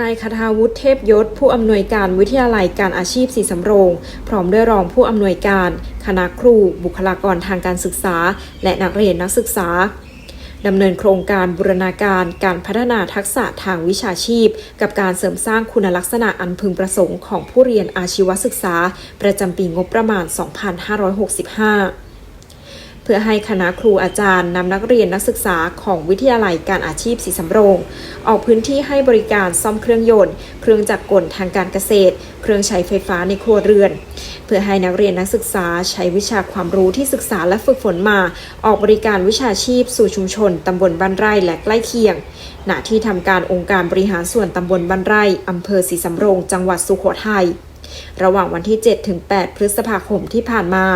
นายคทาวุฒิเทพยศ ผู้อำนวยการวิทยาลัยการอาชีพสีสำโรง พร้อมด้วยรองผู้อำนวยการ คณะครู บุคลากรทางการศึกษา และนักเรียนนักศึกษาดำเนินโครงการบูรณาการการพัฒนาทักษะทางวิชาชีพ กับการเสริมสร้างคุณลักษณะอันพึงประสงค์ของผู้เรียนอาชีวศึกษา ประจำปีงบประมาณ 2565 เพื่อให้คณะครูอาจารย์นำนักเรียนนักศึกษาของวิทยาลัยการอาชีพสีสำโรง ออกพื้นที่ให้บริการซ่อมเครื่องยนต์ เครื่องจักรกลทางการเกษตร เครื่องใช้ไฟฟ้าในครัวเรือน เพื่อให้นักเรียนนักศึกษาใช้วิชาความรู้ที่ศึกษาและฝึกฝนมา ออกบริการวิชาชีพสู่ชุมชนตำบลบ้านไร่และใกล้เคียงณที่ทำการองค์การบริหารส่วนตำบลบ้านไร่อำเภอศรีสำโรง จังหวัดสุโขทัยระหว่างวันที่ 7-8 พฤษภาคมที่ผ่านมา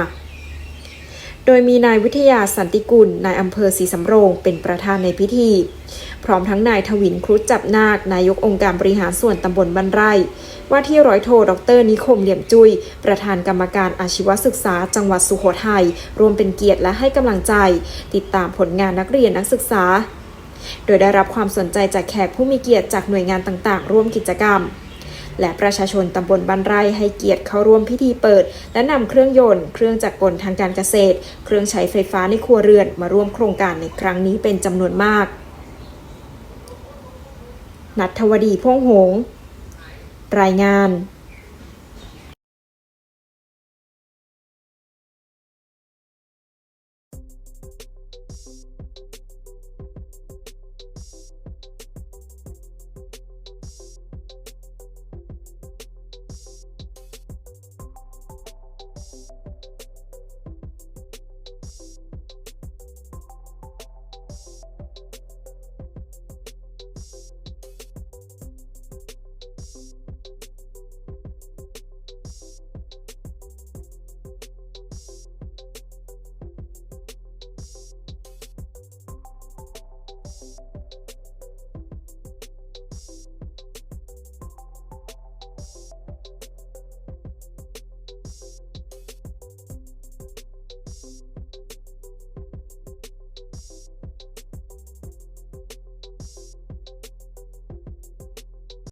โดยมีนายวิทยาสันติกุล นายอำเภอศรีสำโรงเป็นประธานในพิธี พร้อมทั้งนายทวินครุฑจับนาคนายกองค์การบริหารส่วนตำบลบ้านไร่ ว่าที่ร้อยโทดรนิคมเหลี่ยมจุย้ยประธานกรรมการอาชีวศึกษา จังหวัดสุโขทัยรวมเป็นเกียรติและให้กำลังใจ ติดตามผลงานนักเรียนนักศึกษา โดยได้รับความสนใจจากแขกผู้มีเกียรติจากหน่วยงานต่างๆ ร่วมกิจกรรม และประชาชนตำบลบ้นไร่ให้เกียรติเข้าร่วมพิธีเปิด และนำเครื่องยนต์ เครื่องจักรกลทางการเกษตร เครื่องใช้ไฟฟ้าในครัวเรือนมาร่วมโครงการในครั้งนี้เป็นจำนวนมาก นัทวดีพ่งหง รายงาน